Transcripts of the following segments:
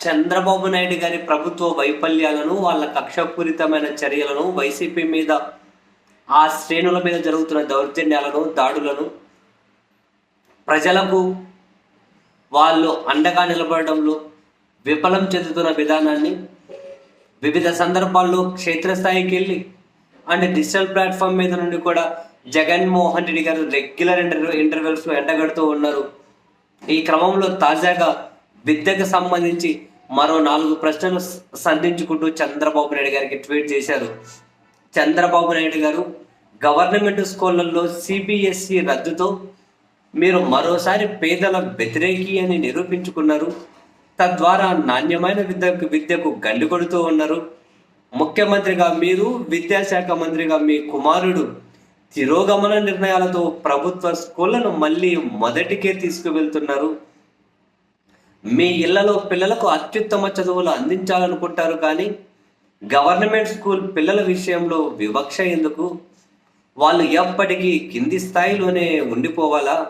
చంద్రబాబు నాయుడు గారి ప్రభుత్వ వైఫల్యాలను వాళ్ళ కక్షపూరితమైన చర్యలను వైసీపీ మీద ఆ శ్రేణుల మీద జరుగుతున్న దౌర్జన్యాలను దాడులను ప్రజలకు వాళ్ళు అండగా నిలబడడంలో విఫలం చెందుతున్న విధానాన్ని వివిధ సందర్భాల్లో క్షేత్రస్థాయికి వెళ్ళి అండ్ డిజిటల్ ప్లాట్ఫామ్ మీద నుండి కూడా జగన్మోహన్ రెడ్డి గారు రెగ్యులర్ ఇంటర్వ్యూ ఇంటర్వెల్స్లో ఎండగడుతూ ఉన్నారు. ఈ క్రమంలో తాజాగా విద్యకు సంబంధించి మరో నాలుగు ప్రశ్నలు సంధించుకుంటూ చంద్రబాబు నాయుడు గారికి ట్వీట్ చేశారు. చంద్రబాబు నాయుడు గారు గవర్నమెంట్ స్కూళ్ళల్లో సిబిఎస్ఈ రద్దుతో మీరు మరోసారి పేదల వ్యతిరేకి అని నిరూపించుకున్నారు. తద్వారా నాణ్యమైన విద్యకు విద్యకు గండి కొడుతూ ఉన్నారు. ముఖ్యమంత్రిగా మీరు విద్యాశాఖ మంత్రిగా మీ కుమారుడు తిరోగమన నిర్ణయాలతో ప్రభుత్వ స్కూళ్ళను మళ్ళీ మొదటికే తీసుకువెళ్తున్నారు. మీ ఇళ్ళలో పిల్లలకు అత్యుత్తమ చదువులు అందించాలనుకుంటారు కానీ గవర్నమెంట్ స్కూల్ పిల్లల విషయంలో వివక్ష ఎందుకు? వాళ్ళు ఎప్పటికీ కింది స్థాయిలోనే ఉండిపోవాలా?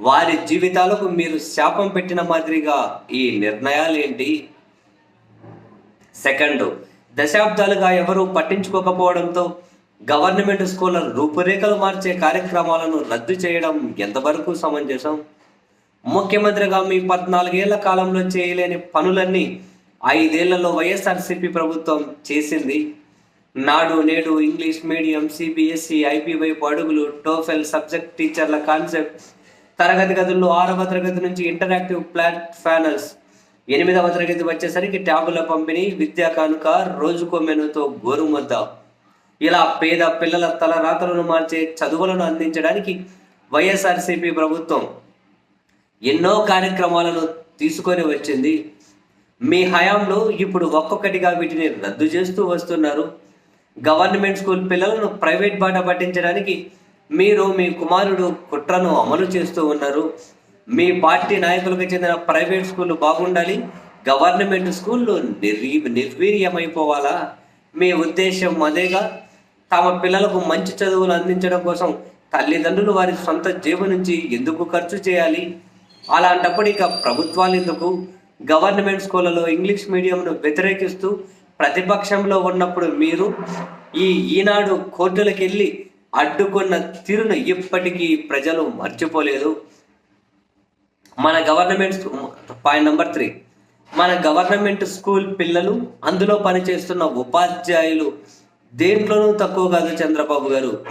వారి జీవితాలకు మీరు శాపం పెట్టిన మాదిరిగా ఈ నిర్ణయాలు ఏంటి? సెకండ్ దశాబ్దాలుగా ఎవరూ పట్టించుకోకపోవడంతో గవర్నమెంట్ స్కూళ్ళ రూపురేఖలు మార్చే కార్యక్రమాలను రద్దు చేయడం ఎంతవరకు సమంజసం? ముఖ్యమంత్రిగా మీ పద్నాలుగేళ్ళ కాలంలో చేయలేని పనులన్నీ ఐదేళ్ళలో వైఎస్ఆర్సీపీ ప్రభుత్వం చేసింది. నాడు నేడు ఇంగ్లీష్ మీడియం సిబిఎస్ఈ ఐపీ వైపు అడుగులు టోఫెల్ సబ్జెక్ట్ టీచర్ల కాన్సెప్ట్. తరగతి గదుల్లో ఆరవ తరగతి నుంచి ఇంటరాక్టివ్ ప్లాట్ ప్యానల్స్. ఎనిమిదవ తరగతి వచ్చేసరికి ట్యాబుల పంపిణీ విద్యా కానుక రోజుకో మెనుతో గోరుముద్ద. ఇలా పేద పిల్లల తలరాతలను మార్చే చదువులను అందించడానికి వైఎస్ఆర్సీపీ ప్రభుత్వం ఎన్నో కార్యక్రమాలను తీసుకొని వచ్చింది. మీ హయాంలో ఇప్పుడు ఒక్కొక్కటిగా వీటిని రద్దు చేస్తూ వస్తున్నారు. గవర్నమెంట్ స్కూల్ పిల్లలను ప్రైవేట్ బాట పట్టించడానికి మీరు మీ కుమారుడు కుట్రను అమలు చేస్తూ ఉన్నారు. మీ పార్టీ నాయకులకు చెందిన ప్రైవేట్ స్కూళ్ళు బాగుండాలి. గవర్నమెంట్ స్కూళ్ళు నిర్వీ నిర్వీర్యమైపోవాలా? మీ ఉద్దేశం అదేగా? తమ పిల్లలకు మంచి చదువులు అందించడం కోసం తల్లిదండ్రులు వారి సొంత జేబు నుంచి ఎందుకు ఖర్చు చేయాలి? అలాంటప్పుడు ఇక ప్రభుత్వాలు ఎందుకు? గవర్నమెంట్ స్కూళ్ళలో ఇంగ్లీష్ మీడియంను వ్యతిరేకిస్తూ ప్రతిపక్షంలో ఉన్నప్పుడు మీరు ఈ ఈనాడు కోర్టులకు వెళ్ళి అడ్డుకున్న తీరును ఇప్పటికీ ప్రజలు మర్చిపోలేదు. మన గవర్నమెంట్ పాయింట్ నెంబర్ త్రీ. మన గవర్నమెంట్ స్కూల్ పిల్లలు అందులో పనిచేస్తున్న ఉపాధ్యాయులు దేంట్లోనూ తక్కువ కాదు చంద్రబాబు గారు.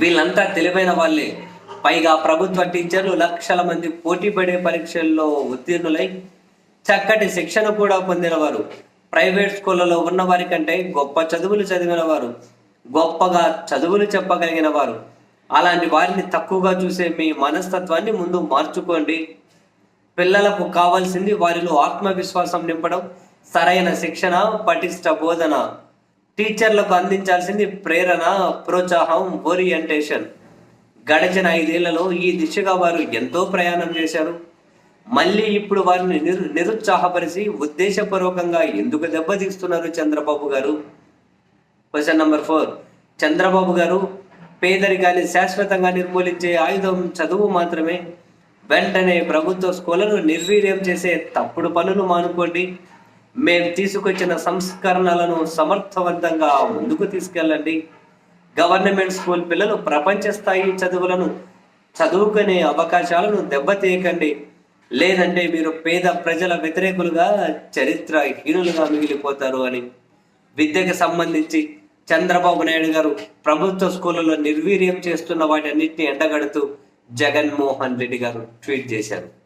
వీళ్ళంతా తెలివైన వాళ్ళే. పైగా ప్రభుత్వ టీచర్లు లక్షల మంది పోటీ పడే పరీక్షల్లో ఉత్తీర్ణులై చక్కటి శిక్షణ కూడా పొందినవారు. ప్రైవేట్ స్కూళ్ళలో ఉన్న వారి కంటే గొప్ప చదువులు చదివిన వారు గొప్పగా చదువులు చెప్పగలిగిన వారు అలాంటి వారిని తక్కువగా చూసే మీ మనస్తత్వాన్ని ముందు మార్చుకోండి. పిల్లలకు కావాల్సింది వారిలో ఆత్మవిశ్వాసం నింపడం సరైన శిక్షణ పటిష్ట బోధన. టీచర్లకు అందించాల్సింది ప్రేరణ ప్రోత్సాహం ఓరియంటేషన్. గడిచిన ఐదేళ్ళలో ఈ దిశగా వారు ఎంతో ప్రయాణం చేశారు. మళ్ళీ ఇప్పుడు వారిని నిరు నిరుత్సాహపరిచి ఉద్దేశపూర్వకంగా ఎందుకు దెబ్బతీస్తున్నారు చంద్రబాబు గారు? క్వశ్చన్ నంబర్ ఫోర్ చంద్రబాబు గారు పేదరికాన్ని శాశ్వతంగా నిర్మూలించే ఆయుధం చదువు మాత్రమే. వెంటనే ప్రభుత్వ స్కూళ్ళను నిర్వీర్యం చేసే తప్పుడు పనులు మానుకోండి. మేము తీసుకొచ్చిన సంస్కరణలను సమర్థవంతంగా ముందుకు తీసుకెళ్ళండి. గవర్నమెంట్ స్కూల్ పిల్లలు ప్రపంచ స్థాయి చదువులను చదువుకునే అవకాశాలను దెబ్బతీయకండి. లేదంటే మీరు పేద ప్రజల వ్యతిరేకులుగా చరిత్ర హీనులుగా మిగిలిపోతారు అని. విద్యకు సంబంధించి చంద్రబాబు నాయుడు గారు ప్రభుత్వ స్కూళ్ళలో నిర్వీర్యం చేస్తున్న వాటన్నిటిని ఎండగడుతూ జగన్మోహన్ రెడ్డి గారు ట్వీట్ చేశారు.